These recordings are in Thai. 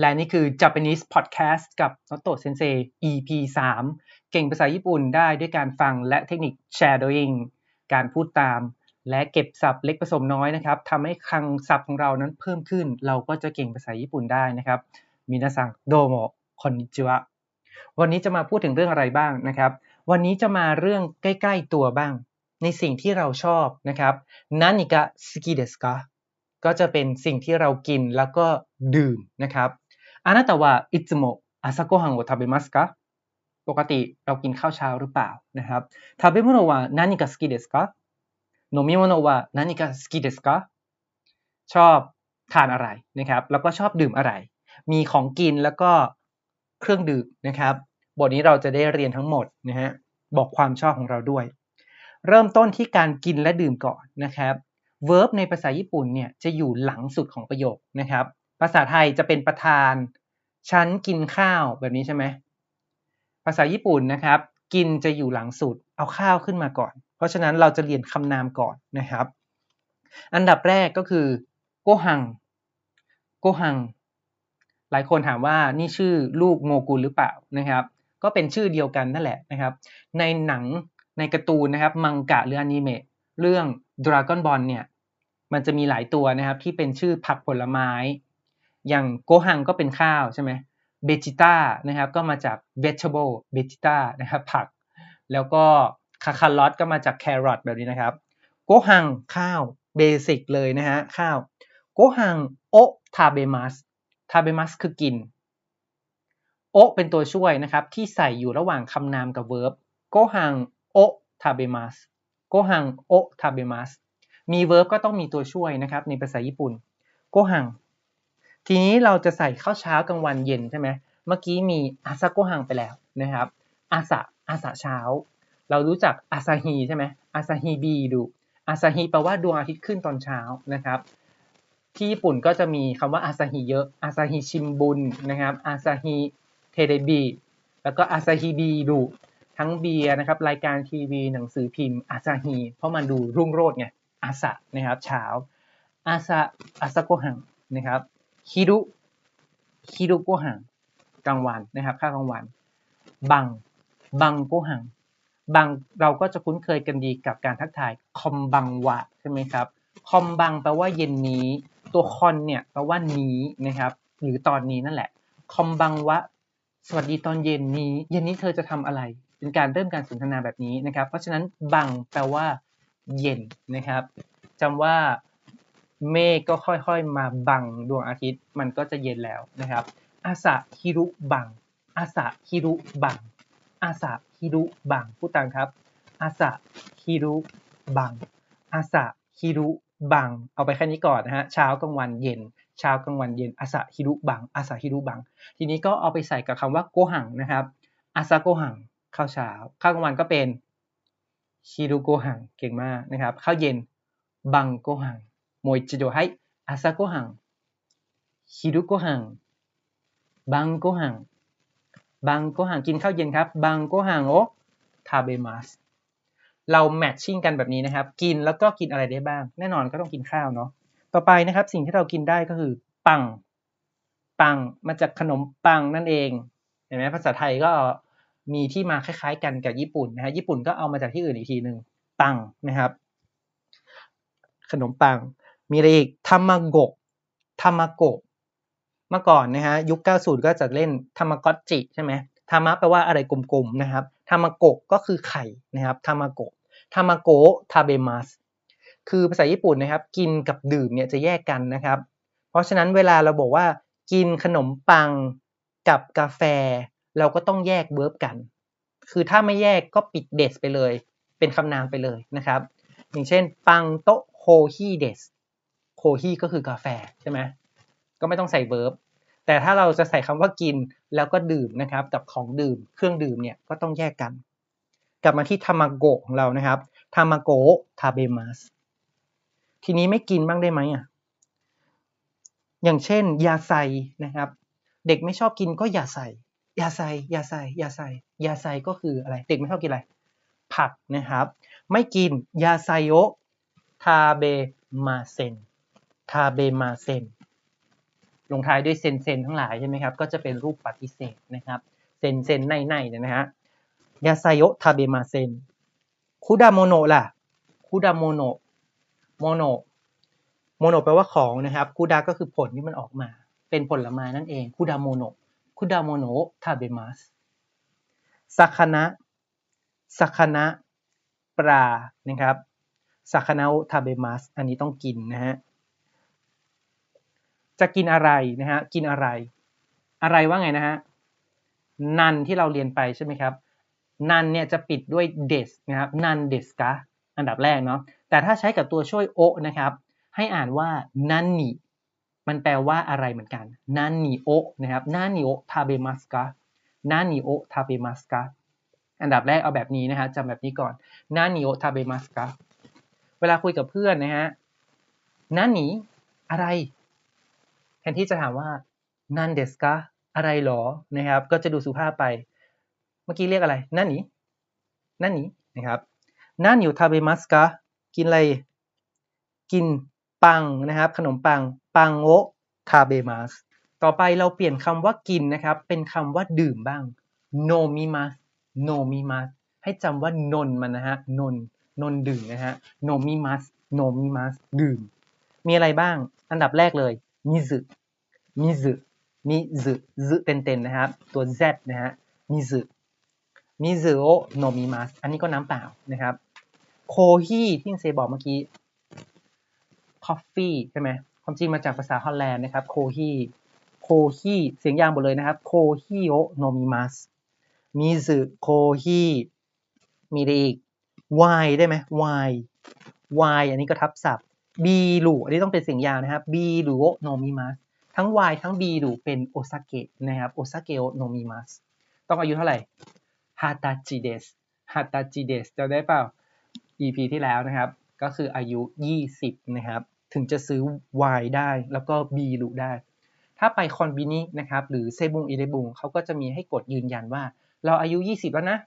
และนี่คือ Japanese Podcast กับนโตเซนเซ EP 3 เก่งภาษาญี่ปุ่นได้ด้วยการฟังและเทคนิค shadowing การพูดตาม และเก็บศัพท์เล็กผสมน้อยนะครับทำให้คลังศัพท์ของเรานั้นเพิ่มขึ้น เราก็จะเก่งภาษาญี่ปุ่นได้นะครับมินาซังโดโมคอนิจิวะวันนี้จะมาพูดถึงเรื่องอะไรบ้างนะครับ วันนี้จะมาเรื่องใกล้ ๆตัวบ้าง ในสิ่งที่เราชอบนะครับนันิกะสกิเดสกะก็จะเป็นสิ่งที่เรากินแล้วก็ดื่มนะครับอานาตะวะอิจโมอาซาโกฮังโอทาเบมัสกะปกติเรากินข้าวเช้าหรือเปล่านะครับทาเบมุโนะวะนันิกะสกิเดสกะ 飲み物は何が好きですかชอบทานอะไรนะครับ แล้วก็ชอบดื่มอะไร มีของกินแล้วก็เครื่องดื่มนะครับ บทนี้เราจะได้เรียนทั้งหมดนะฮะ บอกความชอบของเราด้วย เริ่มต้นที่การกินและดื่มก่อนนะครับ verb ในภาษาญี่ปุ่นเนี่ยจะอยู่หลังสุดของประโยคนะครับ ภาษาไทยจะเป็นประธาน ฉันกินข้าวแบบนี้ใช่ไหม ภาษาญี่ปุ่นนะครับ กินจะอยู่หลังสุด เอาข้าวขึ้นมาก่อน เพราะฉะนั้นเราจะเรียนคำนามก่อนนะครับ อันดับแรกก็คือโกหังโกหังหลายคนถามว่านี่ชื่อลูกโงกุลหรือเปล่านะครับ ก็เป็นชื่อเดียวกันนั่นแหละนะครับ ในหนังในการ์ตูนนะครับมังกะหรืออนิเมะเรื่อง Dragon Ball เนี่ยมันจะมีหลายตัวนะครับที่เป็นชื่อผักผลไม้ อย่างโกหังก็เป็นข้าวใช่ไหมเบจิต้านะครับก็มาจาก vegetable เบจิต้านะครับผัก แล้วก็ คาคาลอตก็มาจากแครอทแบบนี้นะครับ โกหังข้าวเบสิกเลยนะฮะข้าว โกหังโอทาเบมัสทาเบมัสคือกิน โอเป็นตัวช่วยนะครับ ที่ใส่อยู่ระหว่างคำนามกับ verb โกหังโอทาเบมัสโกหังโอทาเบมัสมี verb ก็ต้องมีตัวช่วยนะครับ ในภาษาญี่ปุ่นโกหังทีนี้เราจะใส่ข้าวเช้ากลางวันเย็นใช่ไหมเมื่อกี้มีอาซาโกหังไปแล้วนะครับอาสะอาสะเช้า เรารู้จักอาซาฮีใช่ไหมอาซาฮีบีดูอาซาฮีแปลว่าดวงอาทิตย์ขึ้นตอนเช้านะครับ ที่ญี่ปุ่นก็จะมีคำว่าอาซาฮีเยอะอาซาฮีชิมบุนนะครับอาซาฮีเทเดบีแล้วก็อาซาฮีบีดูทั้งเบียร์นะครับรายการทีวีหนังสือพิมพ์อาซาฮีเพราะมันดูรุ่งโรจน์ไงอาสะนะครับเช้าอาซาอาซาโกหังนะครับฮิรุฮิรุโกหังกลางวันนะครับข้ากลางวัน บัง บังโกหัง บังเราก็จะคุ้นเคยกันดีกับการทักทายคอมบังวะใช่ไหมครับคอมบังแปลว่าเย็นนี้ ตัวคอนเนี่ยแปลว่านี้นะครับหรือตอนนี้นั่นแหละคอมบังวะสวัสดีตอนเย็นนี้ เย็นนี้เธอจะทำอะไร เป็นการเริ่มการสนทนาแบบนี้นะครับ เพราะฉะนั้นบังแปลว่า เย็นนะครับจำว่าเมฆก็ค่อยๆ มาบังดวงอาทิตย์มันก็จะเย็นแล้วนะครับอาสะฮิรุบังอาสะฮิรุบัง อาสะฮิรุบังพูดตามครับ อาสะฮิรุบัง อาสะฮิรุบัง เอาไปแค่นี้ก่อนนะฮะ เช้ากลางวันเย็น เช้ากลางวันเย็น อาสะฮิรุบัง อาสะฮิรุบัง ทีนี้ก็เอาไปใส่กับคำว่าโกหังนะครับ อาสะโกหัง ข้าวเช้า ข้าวกลางวันก็เป็นฮิรุโกหัง เก่งมากนะครับ ข้าวเย็น บังโกหังมวยจิโดให้อาสะโกหังฮิรุโกหัง บังโกหัง บางก็ห่างกินข้าวเย็นครับบังโกฮังโอทาเบมัสเราแมทชิ่งกันแบบนี้นะครับ กินแล้วก็กินอะไรได้บ้าง แน่นอนก็ต้องกินข้าวเนาะต่อไปนะครับ สิ่งที่เรากินได้ก็คือปัง ปังมาจากขนมปังนั่นเองเห็นไหมภาษาไทยก็มีที่มาคล้ายๆ กันกับญี่ปุ่นนะฮะญี่ปุ่นก็เอามาจากที่อื่นอีกทีหนึ่งปังนะครับ ขนมปัง มีอะไรอีกทามาโกะทามาโกะ เมื่อก่อนนะฮะยุค 90 ก็จะเล่นทามากอจิใช่ไหมทามะแปลว่าอะไรกลมๆนะครับทามาโกะก็คือไข่นะครับทามาโกะทามาโกะทาเบมัสคือภาษาญี่ปุ่นนะครับ กินกับดื่มเนี่ยจะแยกกันนะครับ เพราะฉะนั้นเวลาเราบอกว่า กินขนมปังกับกาแฟ เราก็ต้องแยกเวิร์บกัน คือถ้าไม่แยกก็ปิดเดสไปเลย เป็นคำนามไปเลยนะครับ อย่างเช่น ปังโตโคฮีเดสโคฮีก็คือกาแฟใช่ไหม ก็ไม่ต้องใส่เวิร์บแต่ถ้าเราจะใส่คำว่ากินแล้วก็ดื่มนะครับ กับของดื่ม เครื่องดื่มเนี่ยก็ต้องแยกกัน กลับมาที่ทามาโกะของเรานะครับทามาโกะทาเบมัสทีนี้ไม่กินบ้างได้ไหมอะอย่างเช่นยาไซนะครับ เด็กไม่ชอบกินก็อย่าใส่อย่าใส่อย่าใส่อย่าใส่อย่าใส่ก็คืออะไร เด็กไม่ชอบกินอะไร ผักนะครับ ไม่กินยาไซโยทาเบมาเซนทาเบมาเซน ลงท้ายด้วยเซนเซนทั้งหลายใช่ไหมครับ ก็จะเป็นรูปปฏิเสธนะครับ เซนเซนในในเนี่ยนะฮะ ยาไซโยทาเบมาเซน คุดาโมโนล่ะ คุดาโมโน โมโน โมโนแปลว่าของนะครับ คุดาก็คือผลที่มันออกมา เป็นผลไม้นั่นเอง คุดาโมโน คุดาโมโนทาเบมัสสักนะสักนะปลา นะครับสักนะทาเบมัสอันนี้ต้องกินนะฮะ จะกินอะไรนะฮะกินอะไร อะไรว่าไงนะฮะนันที่เราเรียนไปใช่ไหมครับนันเนี่ยจะปิดด้วยเดสนะครับนันเดสกะอันดับแรกเนาะแต่ถ้าใช้กับตัวช่วยโอนะครับ ให้อ่านว่านันนิมันแปลว่าอะไรเหมือนกันนันนิโอนะครับนันนิโอทาเบมัสกะนันนิโอทาเบมัสกะอันดับแรกเอาแบบนี้นะฮะจำแบบนี้ก่อนนันนิโอทาเบมัสกะเวลาคุยกับเพื่อนนะฮะนันนิอะไร แทนที่จะถามว่านันเดสกะอะไรหรอนะครับ ก็จะดูสุภาพไป เมื่อกี้เรียกอะไร นั่นนินันนินะครับนั่นอยู่ทาเบมัสกะกินอะไร กินปังนะครับ ขนมปังปังโอทาเบมัสต่อไปเราเปลี่ยนคำว่ากินนะครับ เป็นคำว่าดื่มบ้างโนมิมัสโนมิมัสให้จำว่านนมันนะฮะนนนนดื่มนะฮะโนมิมัสโนมิมัสดื่ม มีอะไรบ้าง อันดับแรกเลย มิซึมิซึมิซึซึเต็นๆนะครับ ตัว z นะฮะมิซึมิซึโอโนมิมัสอันนี้ก็น้ำเปล่านะครับ โคฮีที่เซบอกเมื่อกี้ coffee ใช่ไหมความจริงมาจากภาษาฮอลแลนด์นะครับ โคฮีโคฮีเสียงยาวหมดเลยนะครับ โคฮิโอโนมิมัสมิซึโคฮีมีอะไรอีก y ได้ไหม y y อันนี้ก็ทับศัพท์ b หลูอันนี้ต้องเป็นเสียงยาวนะครับ b หลูโอโนมิมัสทั้ง y ทั้ง b หลูเป็นโอซาเกะนะครับโอซาเกโอโนมิมัสต้องอายุเท่าไหร่ฮาตาจิเดสฮาตาจิเดสจะได้เปล่า EP ที่แล้วนะครับ ก็คืออายุ 20 นะครับ ถึงจะซื้อ Y ได้แล้วก็ B หลูได้ ถ้าไปคอนบินินะครับหรือเซบุงอีเดบุงเขาก็จะมีให้กดยืนยันว่า เราอายุ 20 แล้วนะ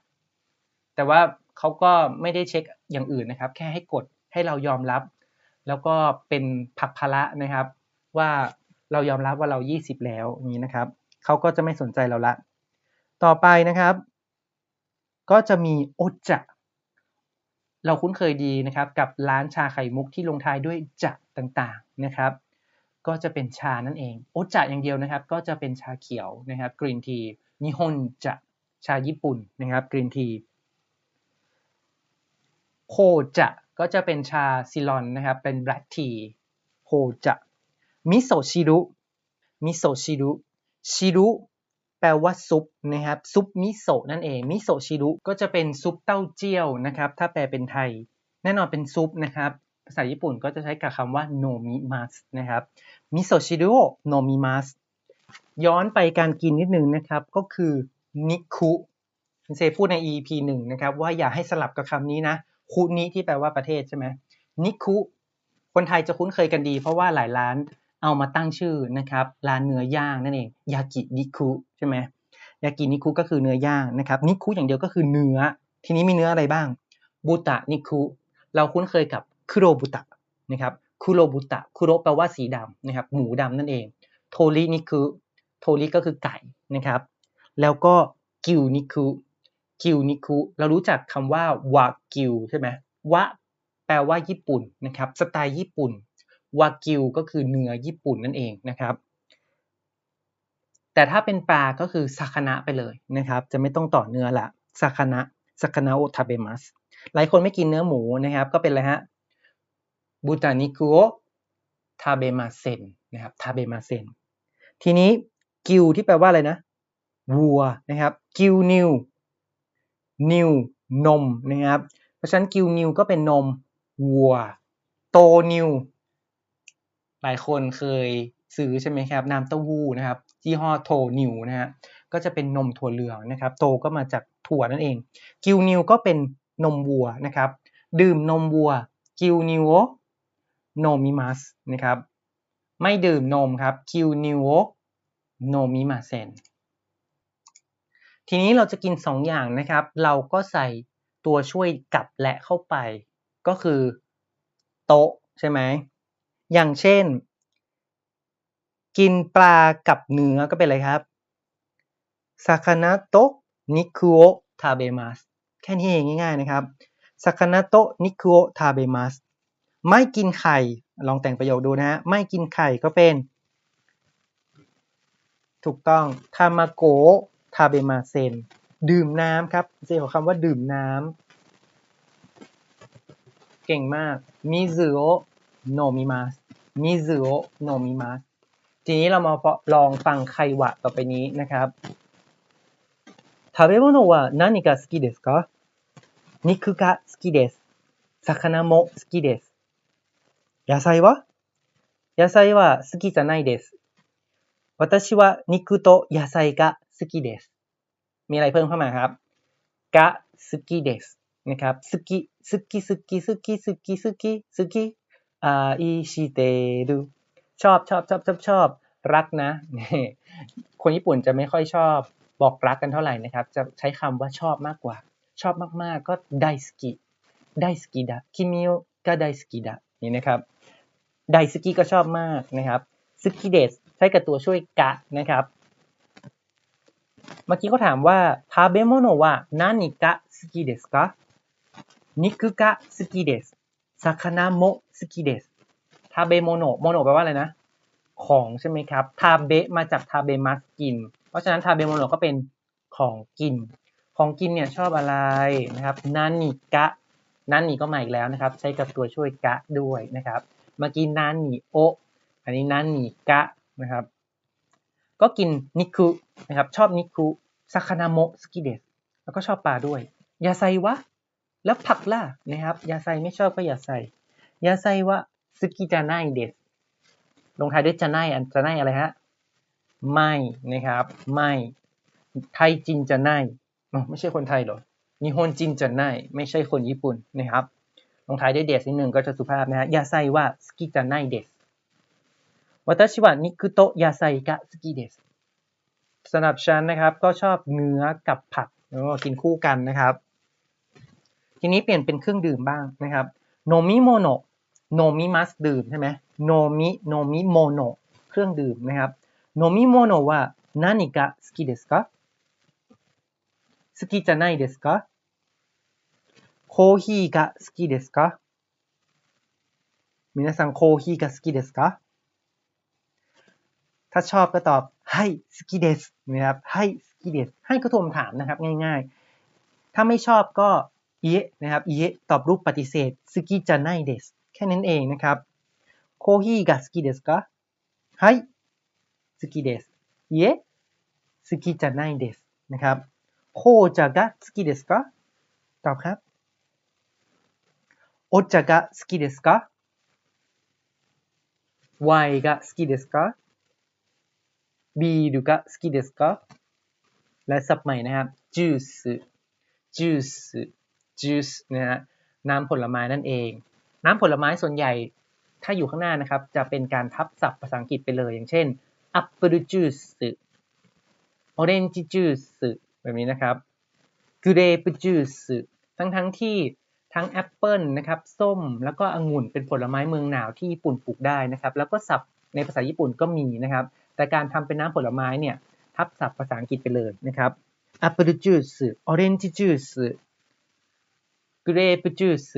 แต่ว่าเขาก็ไม่ได้เช็คอย่างอื่นนะครับ แค่ให้กดให้เรายอมรับ แล้วก็เป็นผักภาระนะครับ ว่าเรายอมรับว่าเรา 20 แล้วนี้นะครับเขาก็จะไม่สนใจเราละ ต่อไปนะครับ ก็จะมีโอจะเราคุ้นเคยดีนะครับ กับร้านชาไข่มุกที่ลงท้ายด้วยจะต่างๆนะครับ ก็จะเป็นชานั่นเองโอจะอย่างเดียวนะครับ ก็จะเป็นชาเขียวนะครับกรีนทีนิฮอนจะชาญี่ปุ่นนะครับกรีนทีโคจะ ก็จะเป็นชาซิลอนนะครับ เป็นแบล็กทีโคจะมิโซชิรุมิโซชิรุชิรุแปลว่าซุปนะครับ ซุปมิโซนั่นเอง มิโซชิรุก็จะเป็นซุปเต้าเจี้ยวนะครับ ถ้าแปลเป็นไทย แน่นอนเป็นซุปนะครับ ภาษาญี่ปุ่นก็จะใช้กับคำว่าโนมิมัสนะครับ มิโซชิรุโนมิมัสย้อนไปการกินนิดนึงนะครับ ก็คือนิคุเซพูดใน EP หนึ่งนะครับ ว่าอย่าให้สลับกับคำนี้นะ คุนิที่แปลว่าประเทศใช่ไหมนิคุคนไทยจะคุ้นเคยกันดี เพราะว่าหลายร้านเอามาตั้งชื่อนะครับร้านเนื้อย่างนั่นเองยากินิคุใช่ไหมยากินิคุก็คือเนื้อย่างนะครับนิคุอย่างเดียวก็คือเนื้อ ทีนี้มีเนื้ออะไรบ้างบุตะนิคุเราคุ้นเคยกับคุโรบุตะนะครับคุโรบุตะคุโรแปลว่าสีดำนะครับหมูดำนั่นเอง โทรินิคุโทริก็คือไก่นะครับ แล้วก็กิวนิคุ กิวนิคุ เรารู้จักคำว่าวากิวใช่ไหมวะแปลว่าญี่ปุ่นนะครับ สไตล์ญี่ปุ่น วากิวก็คือเนื้อญี่ปุ่นนั่นเองนะครับ แต่ถ้าเป็นปลาก็คือซาคานะไปเลยนะครับ จะไม่ต้องต่อเนื้อละซาคานะซาคานะโอทาเบมัสหลายคนไม่กินเนื้อหมูนะครับ ก็เป็นอะไรฮะบูตานิคุโอทาเบมาเซนนะครับทาเบมาเซนทีนี้กิวที่แปลว่าอะไรนะวัวนะครับกิวนิว นิวนมนะครับ เพราะฉะนั้นกิวนิวก็เป็นนมวัวโตนิวหลายคนเคยซื้อใช่ไหมครับน้ำเต้าหู้นะครับยี่ห้อโทนิวนะฮะก็จะเป็นนมถั่วเหลืองนะครับ โตก็มาจากถั่วนั่นเอง กิวนิวก็เป็นนมวัวนะครับ ดื่มนมวัว กิวนิวโนมิมัสนะครับ ไม่ดื่มนมครับ กิวนิวโนมิมาเซน ทีนี้เราจะกินสองอย่างนะครับ เราก็ใส่ตัวช่วยกับและเข้าไป ก็คือ โต๊ะใช่ไหมอย่างเช่น กินปลากับเนื้อก็เป็นอะไรครับซาคานาโตะนิคุโอทาเบมัสแค่นี้เองง่ายๆนะครับซาคานาโตะนิคุโอทาเบมัสไม่กินไข่ ลองแต่งประโยคดูนะฮะ ไม่กินไข่ก็เป็น ถูกต้องทามาโกะ ทาเบมาเซน ดื่มน้ำครับเจของคำว่าดื่มน้ำ เก่งมาก มิซึโอโนมิมัส มิซึโอโนมิมัส ทีนี้เรามาลองฟังไควะต่อไปนี้นะครับ食べ物は何が好きですか肉が好きです。魚も好きです。野菜は野菜は好きじゃないです。私は肉と野菜が สกิเดสมีอะไรเพิ่มเข้ามาครับกะสกิเดสนะครับสกิสกิสกิสกิสกิสกิสกิอ่าอิชิเตดูชอบชอบชอบชอบชอบรักนะ คนญี่ปุ่นจะไม่ค่อยชอบบอกรักกันเท่าไหร่นะครับ จะใช้คำว่าชอบมากกว่า ชอบมากๆก็ไดสกิไดสกิดะคิมิโอก็ไดสกิดะนี่นะครับไดสกิก็ชอบมากนะครับสกิเดสใช้กับตัวช่วยกะนะครับ เมื่อกี้เขาถามว่าทาเบโมโนวะนานิกะสกิเดสกะนิคุกะสกิเดสซาคานาโมสกิเดสทาเบโมโนโมโนแปลว่าอะไรนะ ของใช่ไหมครับ ทาเบมาจากทาเบมัสกิน เพราะฉะนั้นทาเบโมโนก็เป็นของกิน ของกินเนี่ยชอบอะไรนะครับนานิกะนันนี่ก็มาอีกแล้วนะครับ ใช้กับตัวช่วยกะด้วยนะครับ เมื่อกี้นันนี่โอ อันนี้นันนี่กะนะครับ ก็กินนิคุนะครับชอบนิคุซาคานาโมสกิเดสแล้วก็ชอบปลาด้วยยาไซวะ แล้วผักล่ะนะครับยาไซไม่ชอบก็ยาไซยาไซวะสกิจาไนเดสลงท้ายด้วยจาไนอันจาไนอะไรฮะไม่นะครับไม่ไทยจินจาไนไม่ใช่คนไทยหรอนิฮอนจินจะไนไม่ใช่คนญี่ปุ่นนะครับลงท้ายด้วยเดสนิดหนึ่งก็จะสุภาพนะฮะยาไซว่าสกิจะไนเดส วัตชิวะนิคุโตยาไซกะสกิเดสสำหรับฉันนะครับ ก็ชอบเนื้อกับผักแล้วก็กินคู่กันนะครับ ทีนี้เปลี่ยนเป็นเครื่องดื่มบ้างนะครับโนมิโมโนโนมิมัสดื่มใช่ไหมโนมิโนมิโมโนเครื่องดื่มนะครับโนมิโมโนว่า何が好きですか好きじゃないですかコーヒーが好きですか皆さんコーヒーが好きですか ถ้าชอบก็ตอบให้สกิเดสนะครับให้สกิเดสให้ก็ทวมถามนะครับง่ายๆ ถ้าไม่ชอบก็เอะนะครับเอะตอบรูปปฏิเสธสกิจะไนเดสแค่นั้นเองนะครับโคฮีกะสกิเดสกะให้สกิเดสเอะสกิจะไนเดสนะครับโคจะกะสกิเดสกะตอบครับโอจะกะสกิเดสกะไวกะสกิเดสกะ ビールが好きですかและสับใหม่นะครับจูสจูสจูสนะฮะน้ำผลไม้นั่นเอง น้ำผลไม้ส่วนใหญ่ถ้าอยู่ข้างหน้านะครับ จะเป็นการทับศัพท์ภาษาอังกฤษไปเลย อย่างเช่น apple juice orange juice แบบนี้นะครับ grape juice ทั้งทั้งที่ทั้งแอปเปิลนะครับ ส้มแล้วก็องุ่นเป็นผลไม้เมืองหนาวที่ญี่ปุ่นปลูกได้นะครับ แล้วก็ศัพท์ในภาษาญี่ปุ่นก็มีนะครับ แต่การทำเป็นน้ำผลไม้เนี่ยทับศัพท์ภาษาอังกฤษไปเลยนะครับ apple juice orange juice grape juice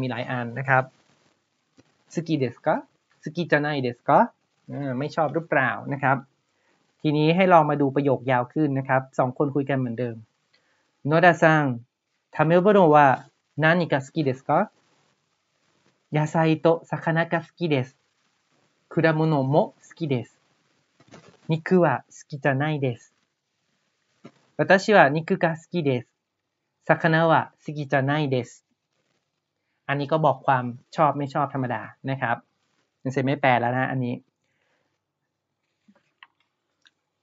มีหลายอันนะครับสกีเดสก็สกีจะไนเดสก็ไม่ชอบหรือเปล่านะครับ ทีนี้ให้ลองมาดูประโยคยาวขึ้นนะครับสองคนคุยกันเหมือนเดิมโนดาซังทาเมโบโนวานานิกะสกีเดสก์ยาไซโตะซาคานะกะสกีเดสคุรามโนโมสกีเดส 肉は好きじゃないです。私は肉が好きです。魚は好きじゃないです อันนี้ก็บอกความชอบไม่ชอบธรรมดานะครับยังเซไม่แปลแล้วนะอันนี้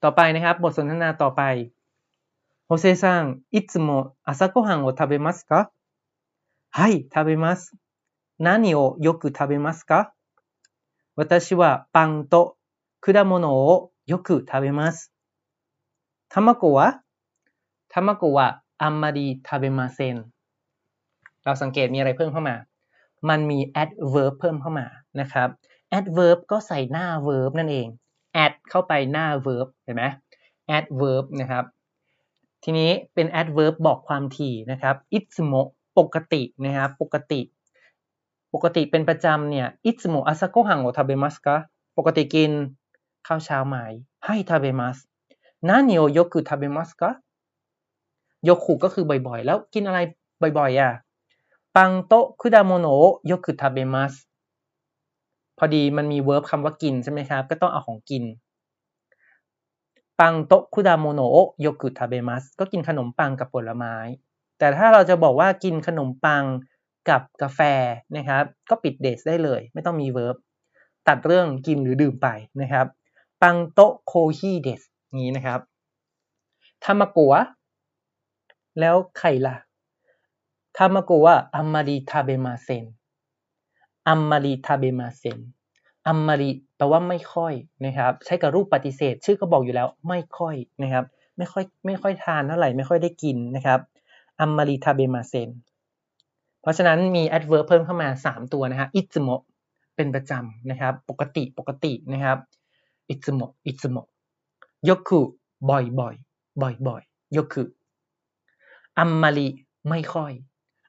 ต่อไปนะครับ บทสนทนาต่อไปโฮเซซังいつも朝ごはんを食べますかはい、食べます。何をよく食べますか私はパンと果物を よく食べます卵は卵はあんまり食べませんเราสังเกตมีอะไรเพิ่มเข้ามา มันมี adverb เพิ่มเข้ามานะครับ adverb ก็ใส่หน้า verb นั่นเอง add เข้าไปหน้า verb เห็นไหม adverb นะครับ ทีนี้เป็น adverb บอกความถี่นะครับ いつもปกตินะครับ ปกติ ปกติเป็นประจำเนี่ยいつも朝ごはんを食べますかปกติกิน ข้าวเช้าไหมให้ทาเบมัสนานิโอยกคือทาเบมัสก็ยกขู่ก็คือบ่อยๆ แล้วกินอะไรบ่อยๆอะปังโตคุดาโมโนยกคือทาเบมัสพอดีมันมีเวิร์บคำว่ากินใช่ไหมครับ ก็ต้องเอาของกิน ปังโตคุดาโมโนยกคือทาเบมัสก็กินขนมปังกับผลไม้ แต่ถ้าเราจะบอกว่ากินขนมปังกับกาแฟนะครับ ก็ปิดเดสได้เลย ไม่ต้องมีเวิร์บตัดเรื่องกินหรือดื่มไปนะครับ ปังโตโคฮิเดสนี้นะครับทามากัวแล้วไข่ล่ะทามากะว่าอัมมารีทาเบมาเซนอัมมารีทาเบมาเซนอัมมารีแปลว่าไม่ค่อยนะครับ ใช้กับรูปปฏิเสธ ชื่อก็บอกอยู่แล้วไม่ค่อยนะครับ ไม่ค่อยไม่ค่อยทานเท่าไหร่ไม่ค่อยได้กินนะครับอัมมารีทาเบมาเซนเพราะฉะนั้นมี adverb เพิ่มเข้ามา 3 ตัวนะฮะอิซึโมเป็นประจำนะครับ ปกติปกตินะครับ อิซึโมอิซึโมยกุบ่อยบ่อยบ่อยบ่อยยกุอัมมารีไม่ค่อย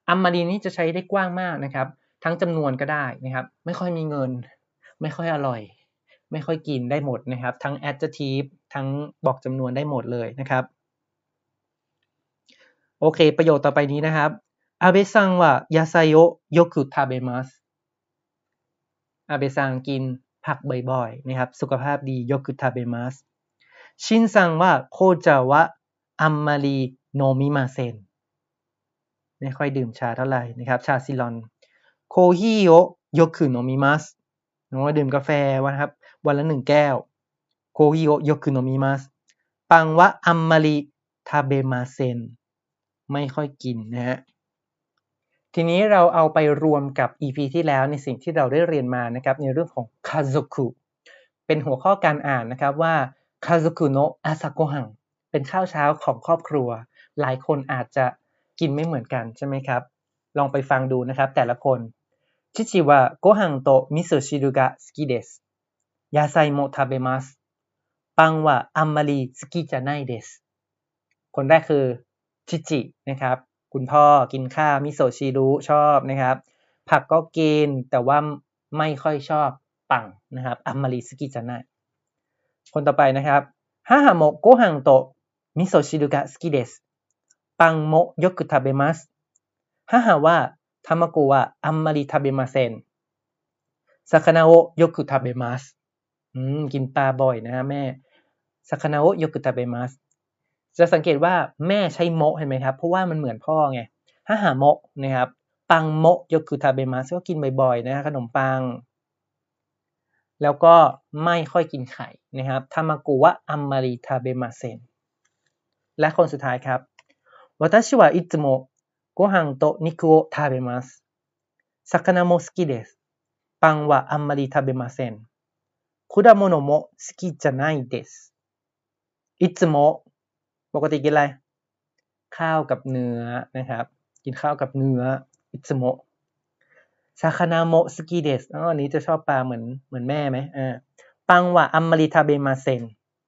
อัมมารีนี้จะใช้ได้กว้างมากนะครับ ทั้งจำนวนก็ได้นะครับ ไม่ค่อยมีเงิน ไม่ค่อยอร่อย ไม่ค่อยกินได้หมดนะครับ ทั้ง adjective ทั้งบอกจำนวนได้หมดเลยนะครับโอเค ประโยคต่อไปนี้นะครับอาเบซังว่ายาไซโยโยกุทาเบมัสอาเบซังกิน ผักบ่อยๆนะครับ สุขภาพดีโยกุทาเบมัสชินซังว่าโคจาวะอัมมารีโนมิมาเซนไม่ค่อยดื่มชาเท่าไหร่นะครับ ชาซิลอนโคฮิโยโยคุโนมิมัสน้องดื่มกาแฟวันครับ วันละหนึ่งแก้ว โคฮิโยโยคุโนมิมัสปังวะอัมมาริทาเบมาเซนไม่ค่อยกินนะฮะ ทีนี้เราเอาไปรวมกับ EP ที่แล้วในสิ่งที่เราได้เรียนมานะครับในเรื่องของคาโซคุเป็นหัวข้อการอ่านนะครับว่าคาโซคุโนะอาซาโกฮังเป็นข้าวเช้าของครอบครัว หลายคนอาจจะกินไม่เหมือนกันใช่ไหมครับ ลองไปฟังดูนะครับแต่ละคนชิชิวะโกฮังโตมิโซชิรุกะสกิเดสยาไซโมทาเบมัสปังวะอัมมารีสกิจะไนเดสคนแรกคือชิจินะครับ คุณพ่อกินข้าวมิโซะชิรุชอบนะครับ ผักก็กินแต่ว่าไม่ค่อยชอบปังนะครับอามาริสกิจานะคนต่อไปนะครับฮาฮาโมโกฮังโตมิโซะชิรุกะสกิเดสปังโมยกุทาเบมัสฮาฮาวะทามากุวะอามาริทาเบมาเซนซากานาโอยกุทาเบมัสอืมกินปลาบ่อยนะแม่ซากานาโอยกุทาเบมัส จะสังเกตว่าแม่ใช้โมเห็นไหมครับ เพราะว่ามันเหมือนพ่อไงถ้าหาโมนะครับ ปังโมโยกุตาเบมัสก็กินบ่อยๆนะขนมปัง แล้วก็ไม่ค่อยกินไข่นะครับทามากุวะอัมมาริทาเบมาเซนและคนสุดท้ายครับ私はいつもご飯と肉を食べます。魚も好きです。パンはあんまり食べません。果物も好きじゃないです。いつも ปกติกินอะไร ข้าวกับเนื้อนะครับ กินข้าวกับเนื้ออิตโมซาคานาโมสกิเดสอ๋ออันนี้จะชอบปลาเหมือนเหมือนแม่ไหมอ่าปังว่าอัมมาริทาเบมาเซน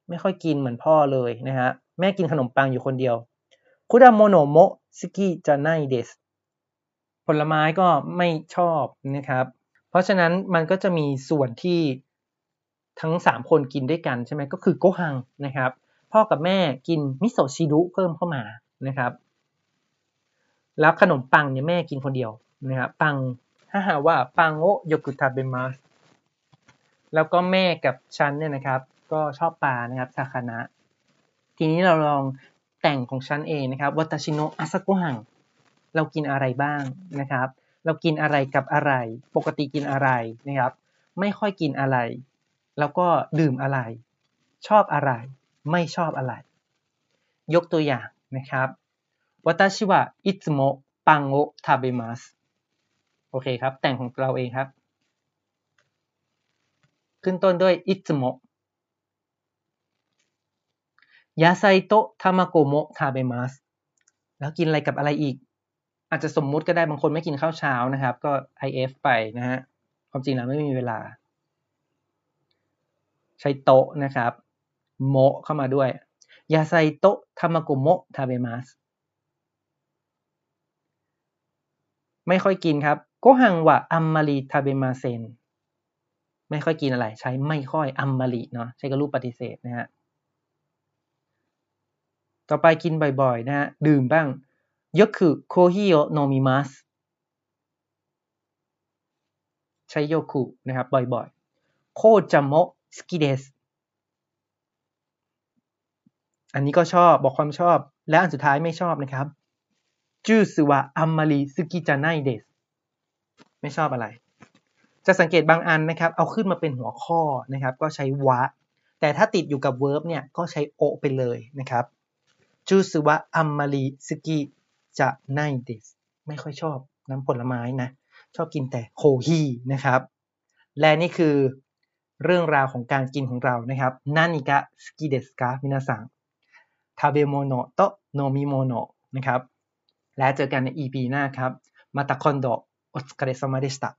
ไม่ค่อยกินเหมือนพ่อเลยนะฮะแม่กินขนมปังอยู่คนเดียวคุดาโมโนโมสกิจะไนเดสผลไม้ก็ไม่ชอบนะครับ เพราะฉะนั้นมันก็จะมีส่วนที่ทั้งสามคนกินด้วยกันใช่ไหมก็คือโกฮังนะครับ พ่อกับแม่กินมิโซะชิรุเพิ่มเข้ามานะครับ แล้วขนมปังเนี่ยแม่กินคนเดียวนะครับปังถ้าหาว่าปังโอโยกุตาเบมัสแล้วก็แม่กับฉันเนี่ยนะครับ ก็ชอบปลานะครับซาคานะ ทีนี้เราลองแต่งของฉันเองนะครับวัตชิโนะอาซากุหังเรากินอะไรบ้างนะครับ เรากินอะไรกับอะไร ปกติกินอะไรนะครับ ไม่ค่อยกินอะไร แล้วก็ดื่มอะไร ชอบอะไร ไม่ชอบอะไร ยกตัวอย่างนะครับวัตชิวะอิตโมปังโอทาเบมัสโอเคครับ แต่งของเราเองครับ ขึ้นต้นด้วยอิตโมยาไซโตทามาโกโมะทาเบมัสแล้วกินอะไรกับอะไรอีก อาจจะสมมุติก็ได้บางคนไม่กินข้าวเช้านะครับ ก็ IF ไปนะฮะความจริงแล้วไม่มีเวลา ใช้โตะนะครับ โมเข้ามาด้วยยาไซโตะทามาโกโมะทาเบมัสไม่ค่อยกินครับโกหังวะอัมมารีทาเบมาเซนไม่ค่อยกินอะไร ใช้ไม่ค่อยอัมมารีเนาะใช้กับรูปปฏิเสธนะฮะต่อไปกินบ่อยๆ นะฮะดื่มบ้างยกคือโคฮิโอโนมิมัสใช้โยคุนะครับบ่อยๆ โคจามะสกิเดส อันนี้ก็ชอบบอกความชอบ และอันสุดท้ายไม่ชอบนะครับจูสึวะอัมมารีสกิจาไนเดสไม่ชอบอะไร จะสังเกตบางอันนะครับ เอาขึ้นมาเป็นหัวข้อนะครับ ก็ใช้วะ แต่ถ้าติดอยู่กับ verb เนี่ย ก็ใช้โอไปเลยนะครับจูสึวะอัมมารีสกิจะไนเดสไม่ค่อยชอบน้ำผลไม้นะ ชอบกินแต่โคฮีนะครับ และนี่คือเรื่องราวของการกินของเรานะครับนานิกะสกิเดสกามินาซัง ทาเบโมโนโตโนมิโมโนนะครับ และเจอกันใน EP หน้าครับ มาตาคอนโดโอสคาเรซามาเดสตา